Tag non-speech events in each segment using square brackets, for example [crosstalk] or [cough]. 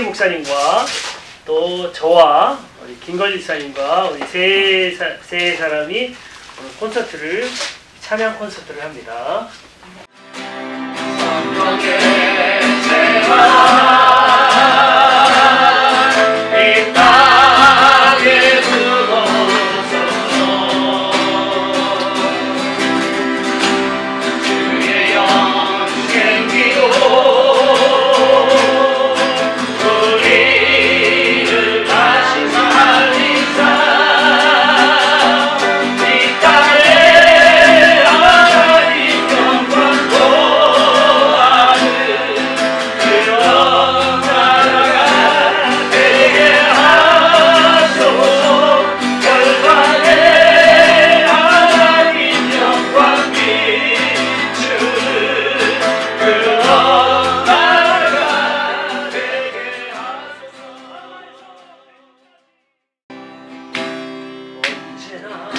이상기 목사님과 또 저와 우리 김건리 사님과 우리 세, 사, 세 사람이 오늘 콘서트를 참여한 콘서트를 합니다. Krishna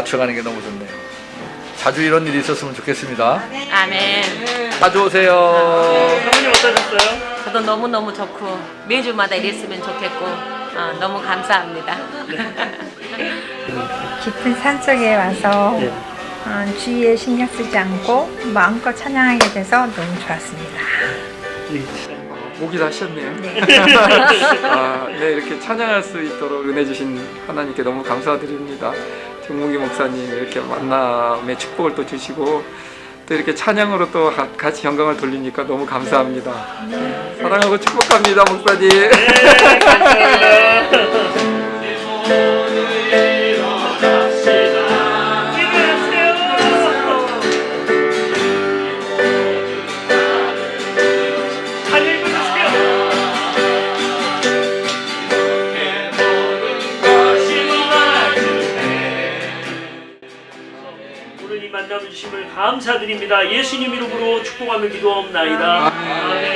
맞춰가는 게 너무 좋네요. 자주 이런 일이 있었으면 좋겠습니다. 아멘. 자주 오세요. 사모님 어떠셨어요? 저도 너무너무 좋고 매주마다 이랬으면 좋겠고 어, 너무 감사합니다. [laughs] 깊은 산 속에 와서 네. 어, 주위에 신경 쓰지 않고 마음껏 찬양하게 돼서 너무 좋았습니다. 목이 다 쉬었네요. 아, 네, 이렇게 찬양할 수 있도록 은혜 주신 하나님께 너무 감사드립니다. 정무기 목사님 이렇게 만남의 축복을 또 주시고 또 이렇게 찬양으로 또 가- 같이 영광을 돌리니까 너무 감사합니다. 사랑하고 축복합니다, 목사님. 오늘 이 [laughs] 감사드립니다. 예수님 이름으로 축복하며 기도하옵나이다. 아멘. 아멘.